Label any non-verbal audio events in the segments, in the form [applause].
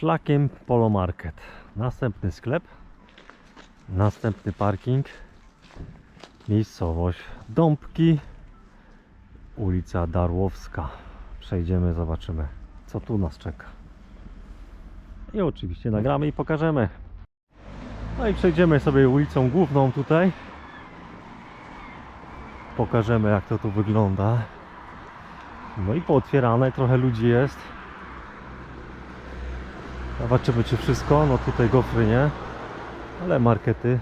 Szlakiem Polo Market. Następny sklep. Następny parking. Miejscowość Dąbki. Ulica Darłowska. Przejdziemy, zobaczymy co tu nas czeka. I oczywiście nagramy i pokażemy. No i przejdziemy sobie ulicą główną tutaj. Pokażemy jak to tu wygląda. No i pootwierane, trochę ludzi jest. Zobaczymy czy wszystko, no tutaj gofry nie, ale markety,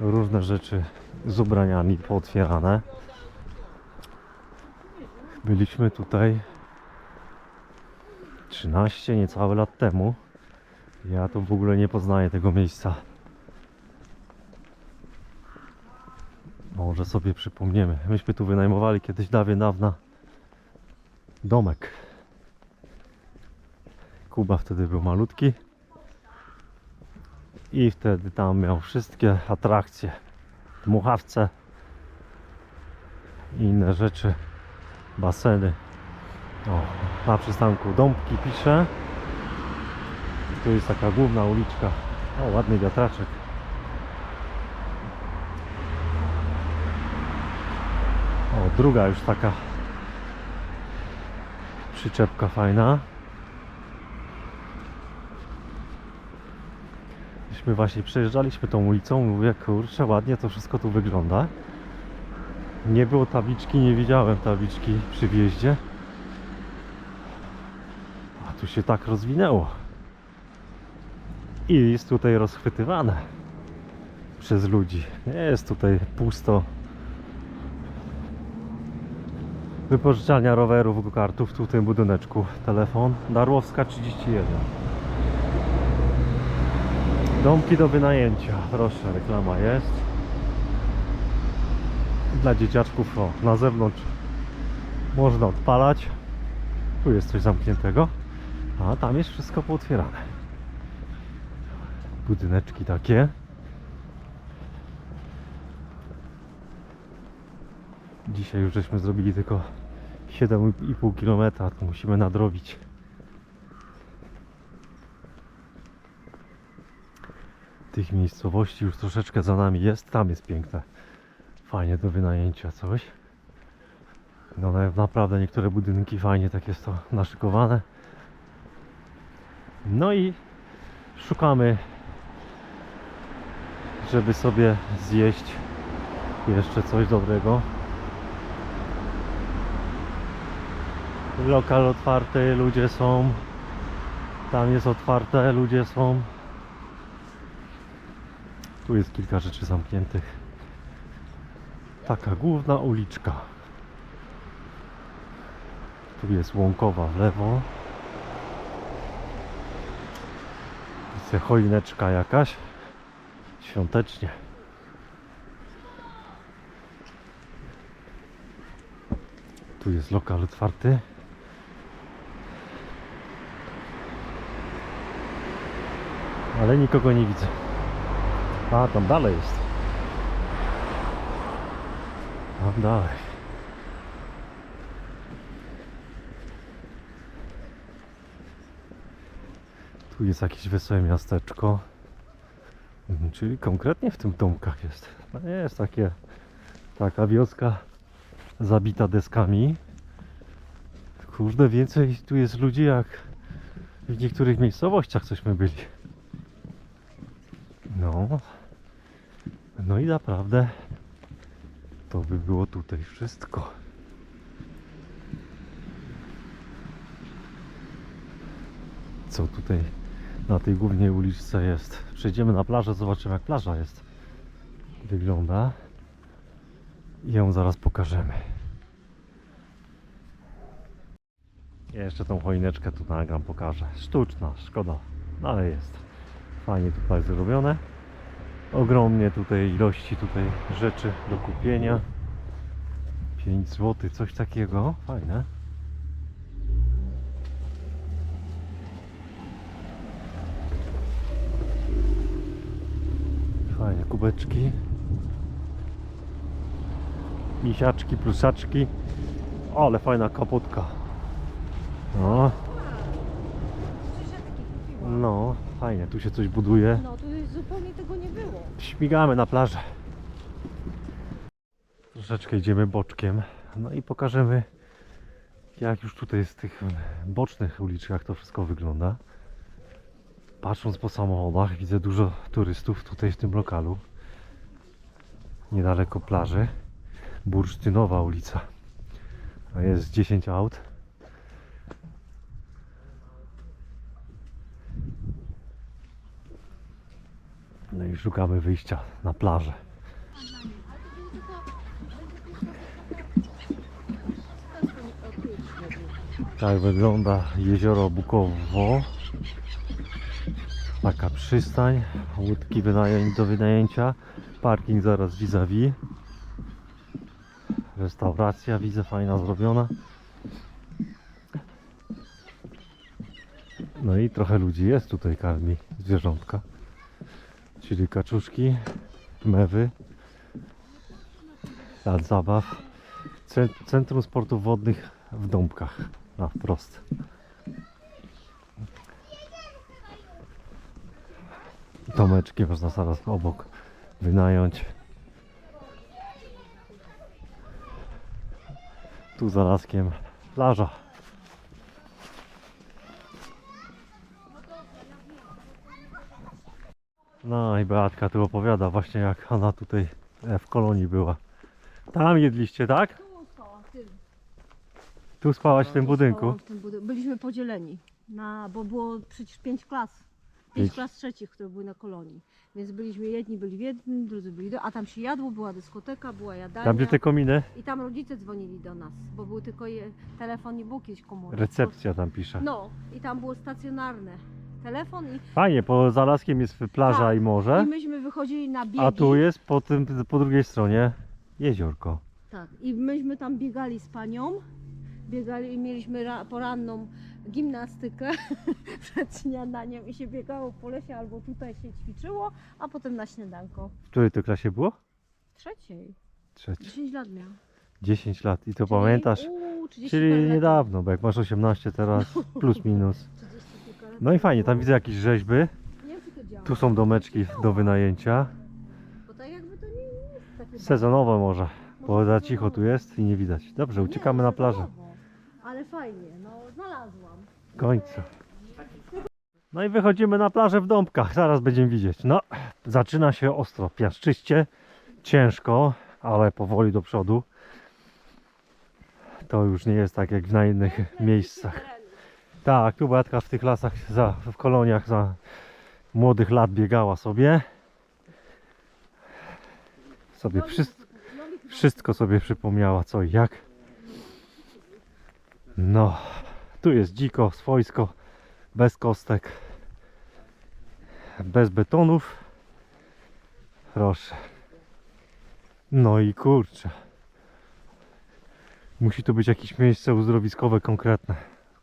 różne rzeczy z ubraniami pootwierane. Byliśmy tutaj 13 niecałe lat temu. Ja tu w ogóle nie poznaję tego miejsca. Może sobie przypomniemy. Myśmy tu wynajmowali kiedyś dawien dawna domek. Kuba wtedy był malutki. I wtedy tam miał wszystkie atrakcje. Dmuchawce. I inne rzeczy. Baseny. O, na przystanku Dąbki pisze. Tu jest taka główna uliczka. O, ładny wiatraczek. O, druga już taka przyczepka fajna. Myśmy właśnie przejeżdżaliśmy tą ulicą, mówię, kurczę, ładnie to wszystko tu wygląda. Nie było tabliczki, nie widziałem tabliczki przy wjeździe. A tu się tak rozwinęło. I jest tutaj rozchwytywane przez ludzi. Nie jest tutaj pusto. Wypożyczalnia rowerów, go-kartów tu w tym budyneczku. Telefon Darłowska 31. Domki do wynajęcia. Proszę, reklama jest. Dla dzieciaczków o, na zewnątrz można odpalać. Tu jest coś zamkniętego. A tam jest wszystko pootwierane. Budyneczki takie. Dzisiaj już żeśmy zrobili tylko 7,5 km, to musimy nadrobić. Tych miejscowości już troszeczkę za nami jest. Tam jest piękne. Fajnie do wynajęcia coś. No na- naprawdę niektóre budynki fajnie tak jest to naszykowane. No i szukamy, żeby sobie zjeść jeszcze coś dobrego. Lokal otwarty, ludzie są. Tam jest otwarte, ludzie są. Tu jest kilka rzeczy zamkniętych. Taka główna uliczka. Tu jest łąkowa w lewo. Widzę choineczka jakaś. Świątecznie. Tu jest lokal otwarty. Ale nikogo nie widzę. A, tam dalej jest. Tam dalej. Tu jest jakieś wesołe miasteczko. Mhm, Czyli konkretnie w tym domkach jest. No jest takie taka wioska zabita deskami. Kurde, więcej tu jest ludzi jak w niektórych miejscowościach cośmy byli. No. No i naprawdę to by było tutaj wszystko. Co tutaj na tej głównej uliczce jest? Przejdziemy na plażę, zobaczymy jak plaża jest. Wygląda. I ją zaraz pokażemy. Jeszcze tą choineczkę tu nagram, pokażę. Sztuczna, szkoda, ale jest. Fajnie tutaj zrobione. Ogromnie tutaj ilości tutaj rzeczy do kupienia. 5 zł, coś takiego. Fajne. Fajne kubeczki. Misiaczki, plusaczki. Ale fajna kapotka. No, No, fajnie, tu się coś buduje. No, tu jest zupełnie tego nie było. Śmigamy na plażę. Troszeczkę idziemy boczkiem. No i pokażemy, jak już tutaj z tych bocznych uliczkach to wszystko wygląda. Patrząc po samochodach, widzę dużo turystów tutaj w tym lokalu. Niedaleko plaży. Bursztynowa ulica. Jest 10 aut. No i szukamy wyjścia na plażę. Tak wygląda jezioro Bukowo. Taka przystań, łódki do wynajęcia, parking zaraz vis-a-vis. Restauracja widzę fajna zrobiona. No i trochę ludzi jest tutaj karmi zwierzątka. Czyli kaczuszki, mewy, plac zabaw, Ce- Centrum Sportów Wodnych w Dąbkach, na wprost. Domeczki można zaraz obok wynająć. Tu za laskiem plaża. No i Beatka tu opowiada właśnie jak ona tutaj e, w kolonii była. Tam jedliście, tak? Tu w tym. Tu spałaś w tym budynku. Spałam w tym budynku. Byliśmy podzieleni, na, bo było przecież pięć klas. Pięć Pięć. klas trzecich, które były na kolonii. Więc byliśmy, jedni byli w jednym, drudzy byli do, a tam się jadło, była dyskoteka, była jadalnia. Tam gdzie te kominy? I tam rodzice dzwonili do nas, bo był tylko je, telefon, nie był kiedyś komórek. Recepcja tam pisze. No, i tam było stacjonarne. Telefon i, Fajnie, po Zalaskiem jest plaża Tak. i morze, i myśmy wychodzili na biegi. a tu jest po, tym, po drugiej stronie jeziorko. Tak, i myśmy tam biegali z panią, biegali i mieliśmy ra, poranną gimnastykę [laughs] przed śniadaniem i się biegało po lesie albo tutaj się ćwiczyło, a potem na śniadanko. W której to klasie było? Trzeciej, Trzeci. 10 lat miał. 10 lat. I to pamiętasz? Uuu, 30 Czyli parę lat. niedawno, bo jak masz 18 teraz, [laughs] plus minus. 30 kilka lat No i fajnie, tam widzę jakieś rzeźby. Nie wiem, czy to działa. Tu są domeczki do wynajęcia. Bo tak jakby to nie jest takie Sezonowe może, bo za cicho tu jest i nie widać. Dobrze, uciekamy na plażę. Ale fajnie, no znalazłam. W końcu. No i wychodzimy na plażę w Dąbkach. Zaraz będziemy widzieć. No, zaczyna się ostro, piaszczyście, ciężko, ale powoli do przodu. To już nie jest tak jak na innych miejscach. Tak, tu Beatka w tych lasach, za, w koloniach za młodych lat biegała sobie. Sobie wszystko, wszystko sobie przypomniała co i jak. No, tu jest dziko, swojsko, bez kostek, bez betonów. Proszę. No i kurczę. Musi to być jakieś miejsce uzdrowiskowe konkretne.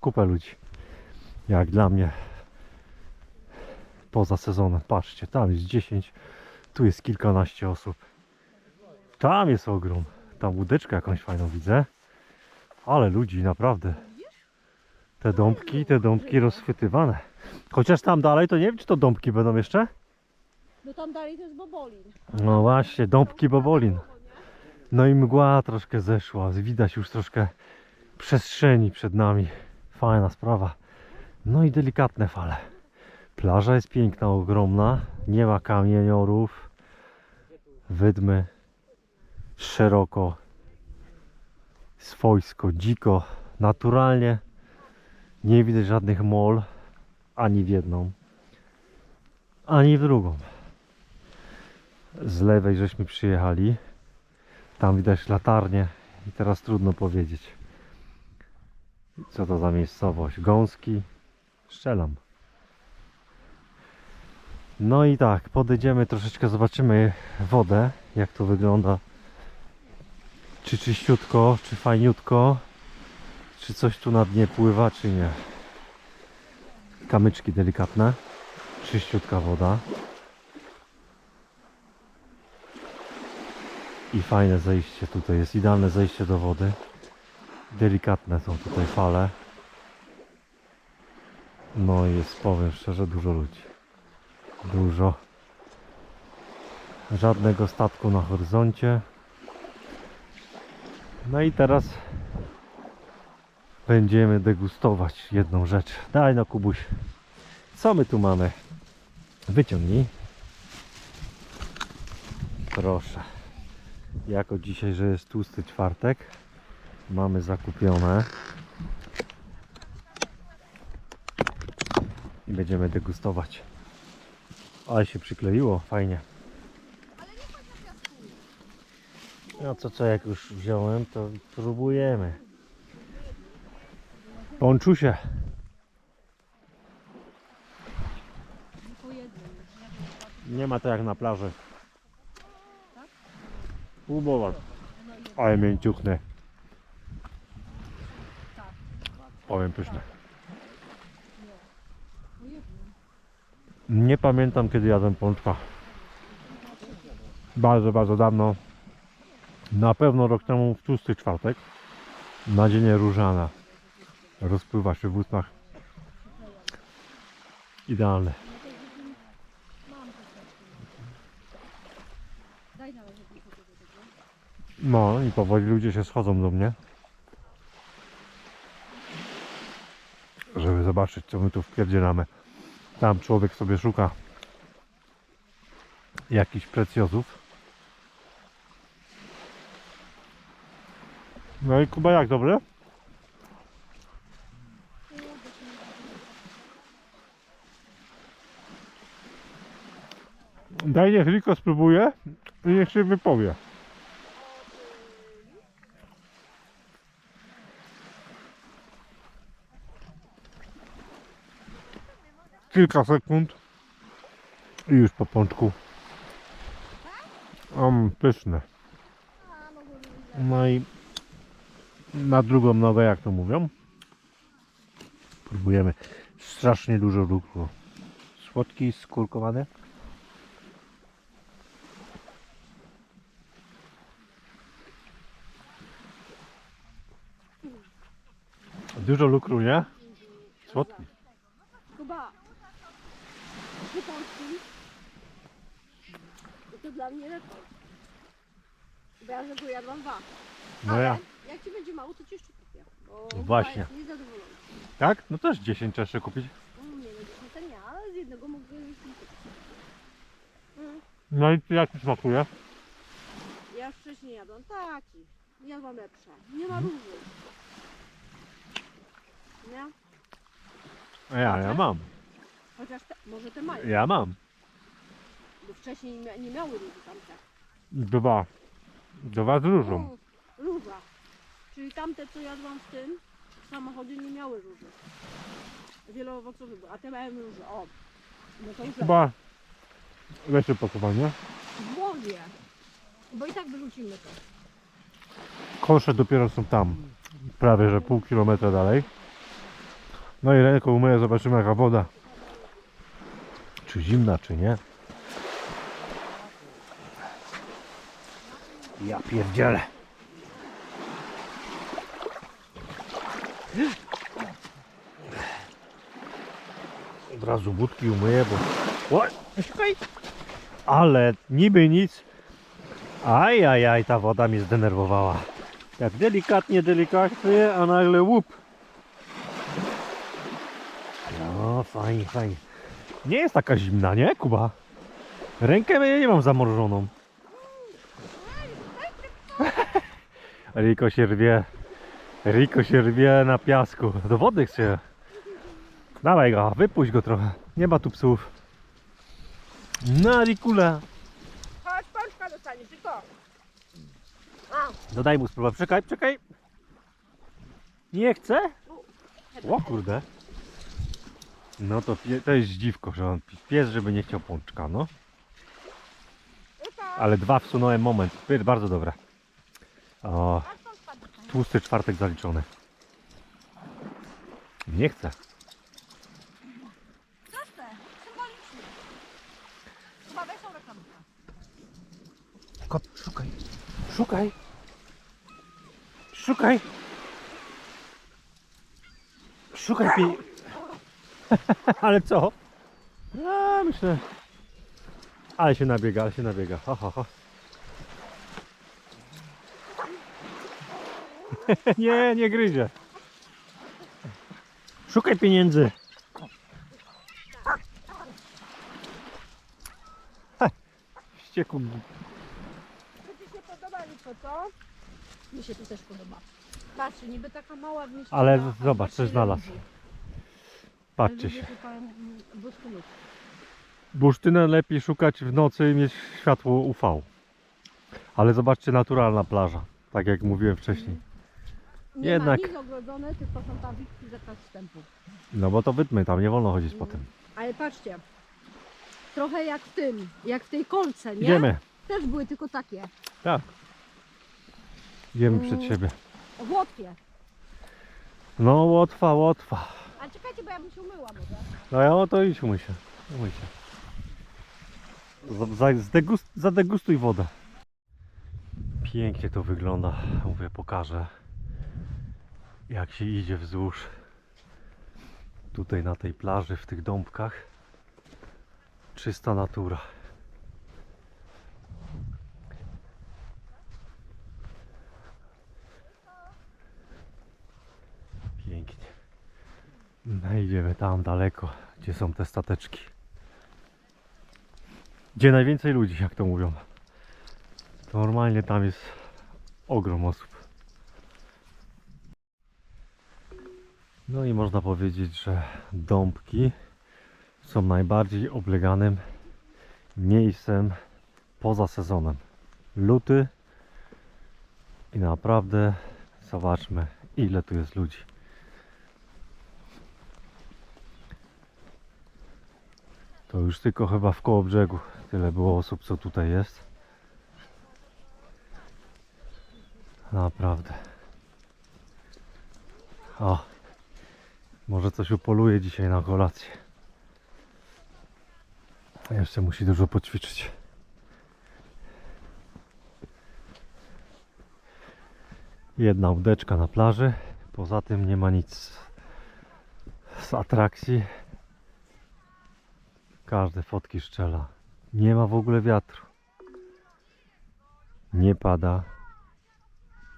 Kupę ludzi. Jak dla mnie. Poza sezonem. Patrzcie, tam jest 10, tu jest kilkanaście osób. Tam jest ogrom. Tam łódeczkę jakąś fajną widzę. Ale ludzi naprawdę. Te dąbki, te dąbki rozchwytywane. Chociaż tam dalej to nie wiem, czy to dąbki będą jeszcze? No tam dalej to jest Bobolin. No właśnie, dąbki Bobolin. No i mgła troszkę zeszła. Widać już troszkę przestrzeni przed nami. Fajna sprawa. No i delikatne fale. Plaża jest piękna, ogromna. Nie ma kamieniorów. Wydmy. Szeroko. Swojsko, dziko. Naturalnie. Nie widać żadnych mol. Ani w jedną. Ani w drugą. Z lewej żeśmy przyjechali. Tam widać latarnię i teraz trudno powiedzieć. Co to za miejscowość? Gąski? Strzelam. No i tak, podejdziemy troszeczkę, zobaczymy wodę, jak to wygląda. Czy czyściutko, czy fajniutko, czy coś tu na dnie pływa, czy nie. Kamyczki delikatne, czyściutka woda. I fajne zejście tutaj jest, idealne zejście do wody. Delikatne są tutaj fale. No jest, powiem szczerze, dużo ludzi. Dużo. Żadnego statku na horyzoncie. No i teraz będziemy degustować jedną rzecz. Daj no Kubuś. Co my tu mamy? Wyciągnij. Proszę. Jako dzisiaj, że jest tłusty czwartek, mamy zakupione. I będziemy degustować. Ale się przykleiło, fajnie. No co co, jak już wziąłem, to próbujemy. Ponczusie. Nie ma to jak na plaży. Próbować. Ale mięciuchny. Powiem pyszne. Po jednym. Nie pamiętam kiedy jadłem pączka. Bardzo, bardzo dawno. Na pewno rok temu w tłusty czwartek. Nadzienie różana. Rozpływa się w ustach. Idealne. Na. No i powoli ludzie się schodzą do mnie. Żeby zobaczyć co my tu wpierdzielamy. Tam człowiek sobie szuka jakichś precjozów. No i Kuba jak dobre? Daj niech Riko spróbuje i niech się wypowie. Kilka sekund i już po pączku. Um, pyszne. No i na drugą nogę, jak to mówią. Próbujemy. Strasznie dużo lukru. Słodki, skurkowany. Dużo lukru, nie? Słodki. Kuba, trzy pączki. I to dla mnie rekord. Bo ja tego jadłam dwa. No Ale ja. jak ci będzie mało, to ci jeszcze kupię. Bo No właśnie. jest. Tak? No też 10 trzeba jeszcze kupić. Mm, Nie no, to nie, ale z jednego mogę już kupić. Mm. No i jak ci smakuje? Ja już wcześniej jadłam taki. Jadłam lepsze. Nie ma Mhm. róży. Nie? Ja, ja mam. Chociaż te, może te mają. Ja mam. Bo wcześniej nie, mia- nie miały róży tamte. Dwa. Dwa z różą. Mm, Róża. Czyli tamte, co jadłam w tym samochodzie, nie miały róży. Wieloowocowy był, a te mają róże. O, no to już Chyba lepsze pakowanie. w głowie. Bo i tak wyrzucimy to. Kosze dopiero są tam. Prawie, że pół kilometra dalej. No i ręką umyję, zobaczymy jaka woda. Czy zimna, czy nie. Ja pierdzielę. Od razu budki umyję, bo... O. Ale niby nic. Aj, aj, aj, ta woda mnie zdenerwowała. Tak delikatnie, delikatnie, a nagle łup. No, fajnie, fajnie. Nie jest taka zimna, nie, Kuba? Rękę ja nie mam zamrożoną. Riko się rwie. Riko się rwie na piasku. Do wody chce. Dawaj go, wypuść go trochę. Nie ma tu psów. Na Rikula. Chodź, pączka dostaniesz, tylko. Dodaj mu spróbować. Czekaj, czekaj. Nie chce? O kurde. No to to jest dziwko, że on pies, żeby nie chciał pączka, no. Ale dwa wsunąłem moment. Bardzo dobre. O, tłusty czwartek zaliczony. Nie chce. Proste, symbolicznie. Szukaj. Szukaj. Szukaj. Szukaj pi... [laughs] Ale co? Ja myślę. Ale się nabiega, ale się nabiega. Ha, ha, ha. [laughs] nie, nie gryzie. Szukaj pieniędzy. Ściekł. Czy Ci się podoba Liko, co? Mi się tu też podoba. Patrz, niby taka mała wmieścina. Ale a zobacz, coś znalazł. Patrzcie się. mm. Bursztynę lepiej szukać w nocy i mieć światło UV. Ale zobaczcie, naturalna plaża. Tak jak mówiłem wcześniej. Nie Jednak- ma nic ogrodzone, tylko są tabliczki zakaz wstępu. No bo to wydmy, tam nie wolno chodzić po tym. Ale patrzcie, trochę jak w tym, jak w tej kolce, nie? Idziemy. Też były tylko takie, Tak. Idziemy przed Mm. siebie. w Łotwie. No Łotwa, Łotwa. Ale czekajcie, bo ja bym się umyła może. No ja o to idź umyj się. Umyj się. Za- za- Zdegust, zadegustuj wodę. Pięknie to wygląda. Mówię, pokażę. Jak się idzie wzdłuż. Tutaj na tej plaży, w tych dąbkach. Czysta natura. Pięknie. No idziemy tam daleko, gdzie są te stateczki. Gdzie najwięcej ludzi, jak to mówią. Normalnie tam jest ogrom osób. No i można powiedzieć, że dąbki są najbardziej obleganym miejscem poza sezonem. Luty i naprawdę zobaczmy ile tu jest ludzi. To już tylko chyba w koło brzegu tyle było osób, co tutaj jest. Naprawdę. O, może coś upoluje dzisiaj na kolację. Jeszcze musi dużo poćwiczyć. Jedna łódeczka na plaży. Poza tym nie ma nic z atrakcji. Każde fotki szczela. Nie ma w ogóle wiatru. Nie pada.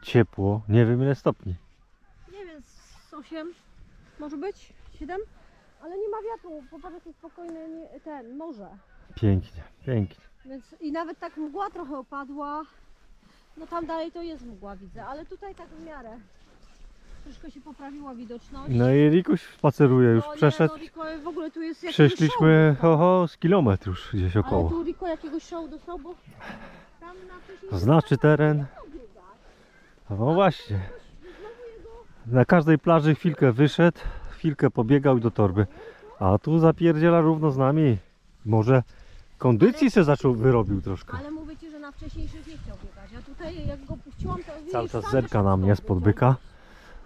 Ciepło. Nie wiem ile stopni. Nie wiem, z 8 może być? 7? Ale nie ma wiatru, popatrz jakie spokojne nie, ten, morze. Pięknie, pięknie. Więc i nawet tak mgła trochę opadła. No tam dalej to jest mgła widzę, ale tutaj tak w miarę. Troszkę się poprawiła widoczność. No i Rikuś spaceruje, już No nie, przeszedł. No, Riko, w ogóle tu jest jakiś Przeszliśmy show. oho, z kilometr już gdzieś Ale około. tu Riko jakiegoś show dostał, bo tam na Znaczy teren. No właśnie. Na każdej plaży chwilkę wyszedł, chwilkę pobiegał i do torby. A tu zapierdziela równo z nami. Może kondycji se zaczął, wyrobił troszkę. Ale mówię ci, że na wcześniejszych nie chciał biegać. A tutaj jak go puściłam, to widzisz, Cały czas sam zerka na mnie spod byka.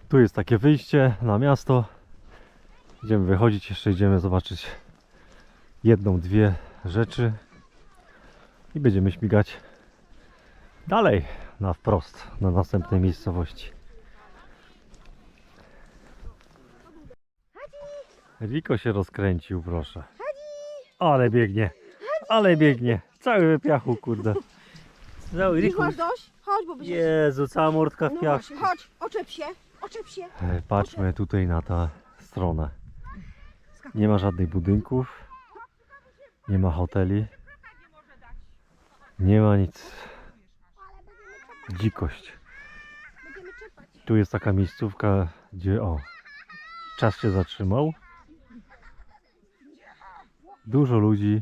Tu jest takie wyjście na miasto. Idziemy wychodzić, jeszcze idziemy zobaczyć jedną, dwie rzeczy. I będziemy śmigać dalej na wprost, na następnej miejscowości. Riko się rozkręcił, proszę. Ale biegnie, ale biegnie. Cały we piachu, kurde. Cały Riku. masz dość? Chodź, bo będziesz... Jezu, cała mordka w No piach. właśnie, chodź, oczep się, oczep się. E, Patrzmy tutaj na tę stronę. Nie ma żadnych budynków. Nie ma hoteli. Nie ma nic. Dzikość. Będziemy czepać. Tu jest taka miejscówka, gdzie o, czas się zatrzymał. Dużo ludzi.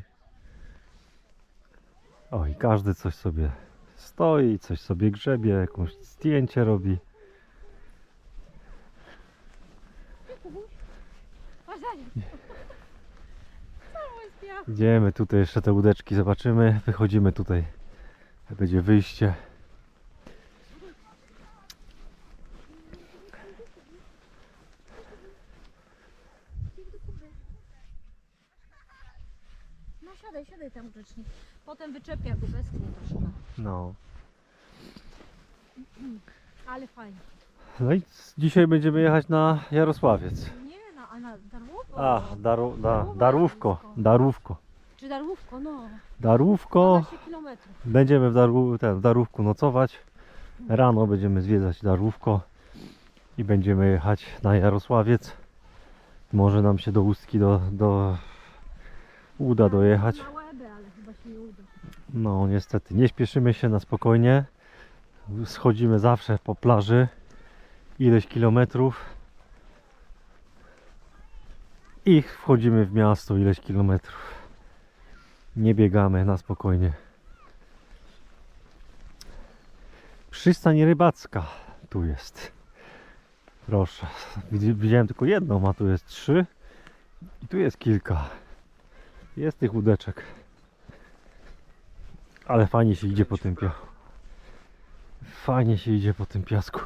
O, i każdy coś sobie stoi, coś sobie grzebie, jakąś zdjęcie robi. Idziemy tutaj jeszcze te łódeczki zobaczymy. Wychodzimy tutaj. Będzie wyjście. No siadaj, Potem wyczepia go, westchnie troszkę. No. Ale fajnie. No i dzisiaj będziemy jechać na Jarosławiec. Nie, no, a na Darłowo? A, daru, da, Darówko, Darówko. Czy Darłówko, no. Darówko. 12 kilometrów. Będziemy w, Daru, ten, w Darówku nocować. Rano będziemy zwiedzać Darówko i będziemy jechać na Jarosławiec. Może nam się do Ustki do, do uda dojechać. Na łebę, ale chyba się nie uda. No niestety, nie śpieszymy się na spokojnie. Schodzimy zawsze po plaży ileś kilometrów i wchodzimy w miasto ileś kilometrów. Nie biegamy na spokojnie. Przystań rybacka tu jest. Proszę. Widzi- Widziałem tylko jedną, a tu jest trzy. I tu jest kilka. Jest tych łódeczek. Ale fajnie się idzie po tym piasku. Fajnie się idzie po tym piasku.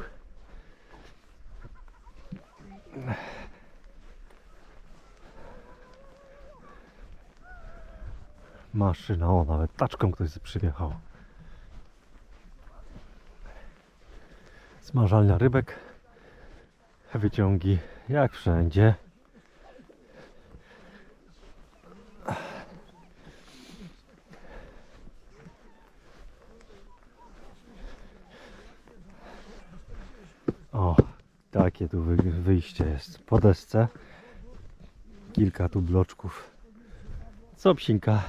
Maszyna, o nawet taczką ktoś przyjechał. Smażalnia rybek. Wyciągi jak wszędzie. O, takie tu wy, wyjście jest. Po desce. Kilka tu bloczków. Co psinka?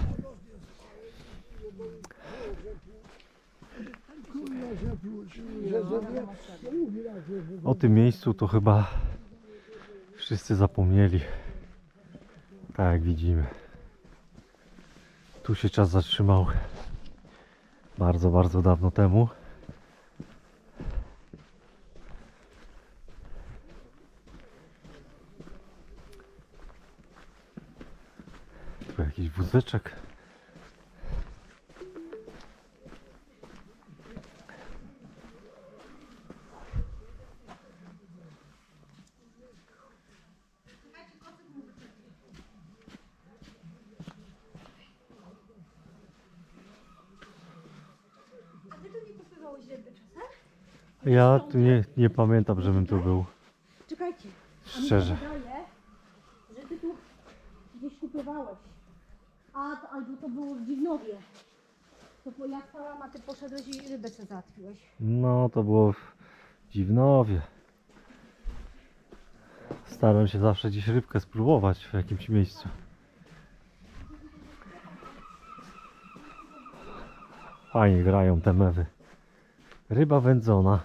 O tym miejscu to chyba wszyscy zapomnieli. Tak jak widzimy. Tu się czas zatrzymał bardzo, bardzo dawno temu. Tu jakiś wózeczek. A ty tu nie kupywałeś ryby czasem? Ja tu nie, nie pamiętam, żebym tu był. Czekajcie. Szczerze. Mi się wydaje, że ty tu gdzieś kupowałeś. A, to- albo to było w Dziwnowie. To po, jak sama ty poszedłeś i rybę sobie załatwiłeś. No to było w Dziwnowie. Staram się zawsze gdzieś rybkę spróbować w jakimś miejscu. Fajnie grają te mewy. Ryba wędzona.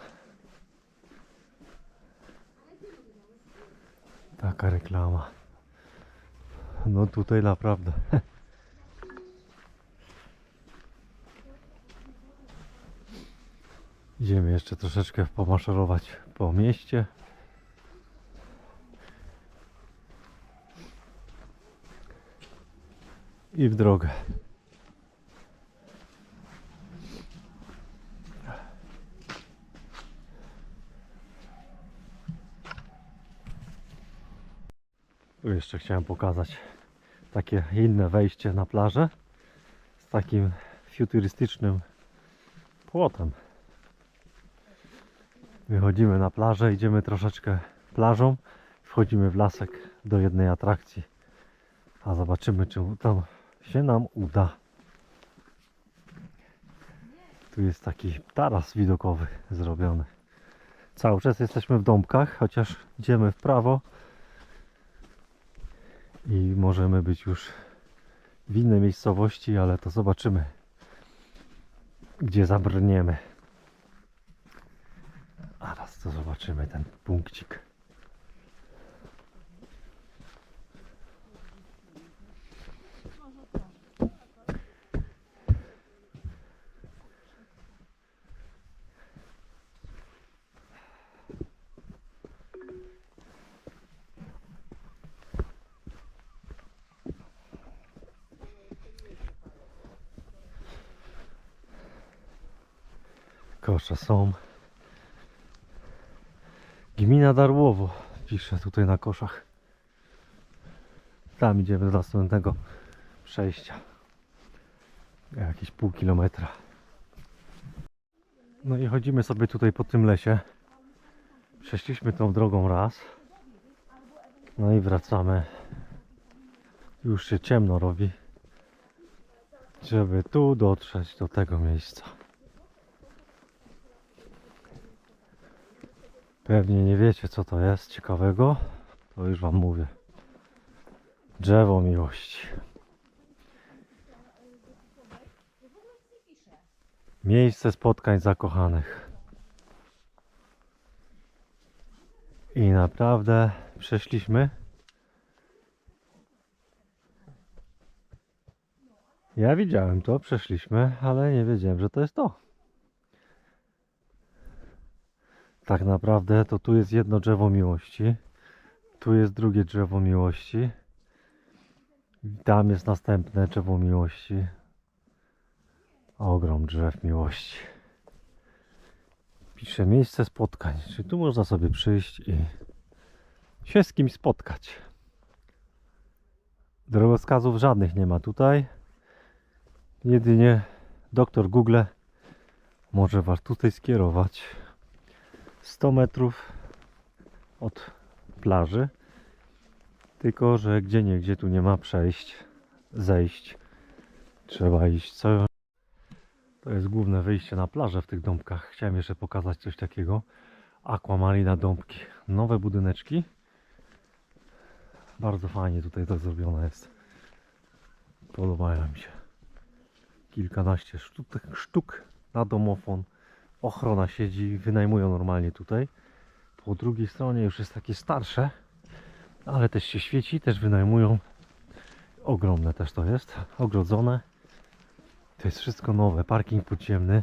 Taka reklama. No tutaj naprawdę. [laughs] Idziemy jeszcze troszeczkę pomaszerować po mieście. I w drogę. Tu jeszcze chciałem pokazać takie inne wejście na plażę z takim futurystycznym płotem. Wychodzimy na plażę, idziemy troszeczkę plażą, wchodzimy w lasek do jednej atrakcji, a zobaczymy, czy tam się nam uda. Tu jest taki taras widokowy zrobiony. Cały czas jesteśmy w domkach, chociaż idziemy w prawo i możemy być już w innej miejscowości, ale to zobaczymy, gdzie zabrniemy. To zobaczymy ten punkcik. Kosze są. Gmina Darłowo pisze tutaj na koszach. Tam idziemy do następnego przejścia. Jakieś pół kilometra. No i chodzimy sobie tutaj po tym lesie. Przeszliśmy tą drogą raz. No i wracamy. Już się ciemno robi. Żeby tu dotrzeć do tego miejsca. Pewnie nie wiecie co to jest ciekawego. To już wam mówię. Drzewo miłości. Miejsce spotkań zakochanych. I naprawdę przeszliśmy. Ja widziałem to, przeszliśmy, ale nie wiedziałem, że to jest to. Tak naprawdę to tu jest jedno drzewo miłości. Tu jest drugie drzewo miłości. Tam jest następne drzewo miłości. Ogrom drzew miłości. Pisze miejsce spotkań. Czyli tu można sobie przyjść i się z kimś spotkać. Drogowskazów żadnych nie ma tutaj. Jedynie doktor Google może Was tutaj skierować 100 metrów od plaży. Tylko, że gdzie nie, gdzie tu nie ma przejść, zejść. Trzeba iść co to jest główne wyjście na plażę w tych dąbkach. Chciałem jeszcze pokazać coś takiego. Aquamarina dąbki. Nowe budyneczki. Bardzo fajnie tutaj to zrobione jest. Podobają mi się. Kilkanaście sztuk, sztuk na domofon. Ochrona siedzi, wynajmują normalnie tutaj. Po drugiej stronie już jest takie starsze, ale też się świeci, też wynajmują. Ogromne też to jest, ogrodzone. To jest wszystko nowe, parking podziemny.